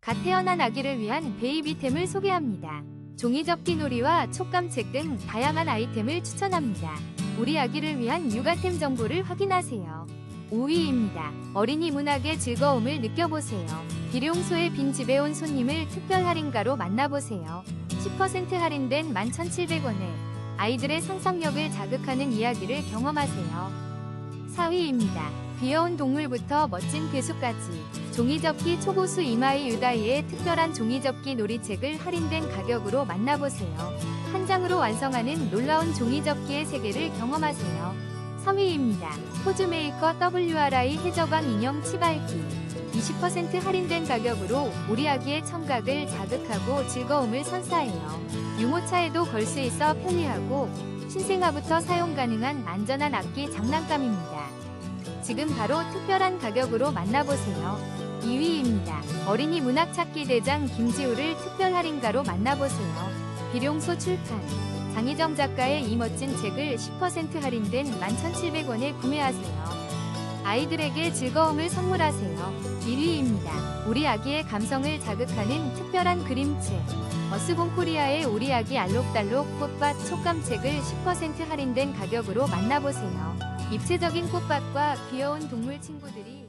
갓 태어난 아기를 위한 베이비템을 소개합니다. 종이접기 놀이와 촉감책 등 다양한 아이템을 추천합니다. 우리 아기를 위한 육아템 정보를 확인하세요. 5위입니다. 어린이 문학의 즐거움을 느껴보세요. 비룡소의 빈 집에 온 손님을 특별 할인가로 만나보세요. 10% 할인된 11,700원에 아이들의 상상력을 자극하는 이야기를 경험하세요. 4위입니다. 귀여운 동물부터 멋진 괴수까지 종이접기 초고수 이마이 유다이의 특별한 종이접기 놀이책을 할인된 가격으로 만나보세요. 한 장으로 완성하는 놀라운 종이접기의 세계를 경험하세요. 3위입니다. 포즈메이커 WRI 해적왕 인형 치발기 20% 할인된 가격으로 우리 아기의 청각을 자극하고 즐거움을 선사해요. 유모차에도 걸 수 있어 편리하고 신생아부터 사용 가능한 안전한 악기 장난감입니다. 지금 바로 특별한 가격으로 만나보세요. 2위입니다. 어린이 문학 찾기 대장 김지우를 특별 할인가로 만나보세요. 비룡소 출판. 장희정 작가의 이 멋진 책을 10% 할인된 11,700원에 구매하세요. 아이들에게 즐거움을 선물하세요. 1위입니다. 우리 아기의 감성을 자극하는 특별한 그림책. 어스본 코리아의 우리 아기 알록달록 꽃밭 촉감책을 10% 할인된 가격으로 만나보세요. 입체적인 꽃밭과 귀여운 동물 친구들이